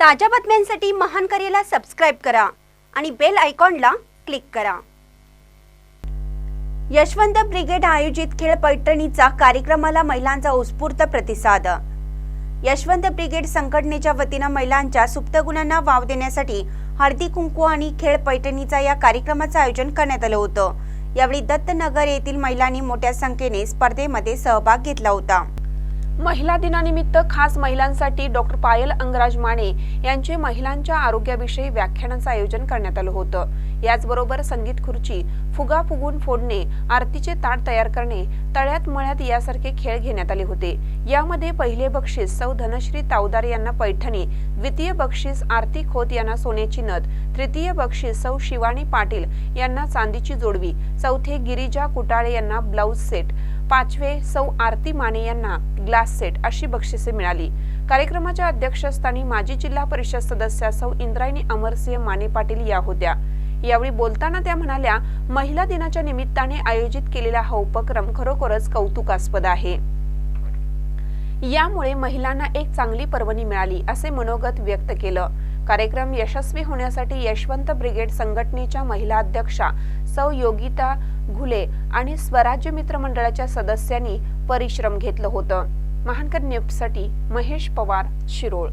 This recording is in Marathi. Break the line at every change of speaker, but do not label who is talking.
ताज्या बातम्यांसाठी महान करेला सबस्क्राईब करा आणि बेल आयकॉनला क्लिक करा. यशवंत ब्रिगेड आयोजित खेळ पैठणीचा कार्यक्रमाला महिलांचा उत्स्फूर्त प्रतिसाद. यशवंत ब्रिगेड संघटनेच्या वतीनं महिलांच्या सुप्त गुणांना वाव देण्यासाठी हळदी कुंकू आणि खेळ पैठणीचा या कार्यक्रमाचं आयोजन करण्यात आलं होतं. यावेळी दत्तनगर येथील महिलांनी मोठ्या संख्येने स्पर्धेमध्ये सहभाग घेतला होता.
महिला दिनानिमित्त खास महिलांसाठी डॉक्टर पायल अंगराज माने यांचे महिलांच्या आरोग्याविषयी व्याख्यानाचं आयोजन करण्यात आलं होतं. याचबरोबर संगीत खुर्ची फुगा फुगून फोडणे आरतीचे ताट तयार करणे तळ्यात मळ्यात यासारखे खेळ घेण्यात आले होते. यामध्ये पहिले बक्षीस सौ धनश्री तावदार यांना पैठणी द्वितीय बक्षीस आरती खोत यांना सोन्याची नथ तृतीय बक्षीस सौ शिवानी पाटील यांना चांदीची जोडवी चौथे गिरिजा कुटाळे यांना ब्लाऊज सेट पाचवे सौ आरती माने यांना ग्लास सेट अशी बक्षिसे मिळाली. कार्यक्रमाच्या अध्यक्षस्थानी माजी जिल्हा परिषद सदस्या सौ इंद्रायणी अमरसिंह माने पाटील या होत्या. यावेळी बोलताना त्या म्हणाल्या महिला दिनाच्या निमित्ताने आयोजित केलेला हा उपक्रम खरोखरच कौतुकास्पद आहे. यामुळे महिलांना एक चांगली पर्वणी मिळाली असे मनोगत व्यक्त केलं. कार्यक्रम यशस्वी होण्यासाठी यशवंत ब्रिगेड संघटनेच्या महिला अध्यक्षा सौ योगिता घुले आणि स्वराज्य मित्र मंडळाच्या सदस्यांनी परिश्रम घेतलं होतं. महानकर न्यूजसाठी महेश पवार शिरोळ.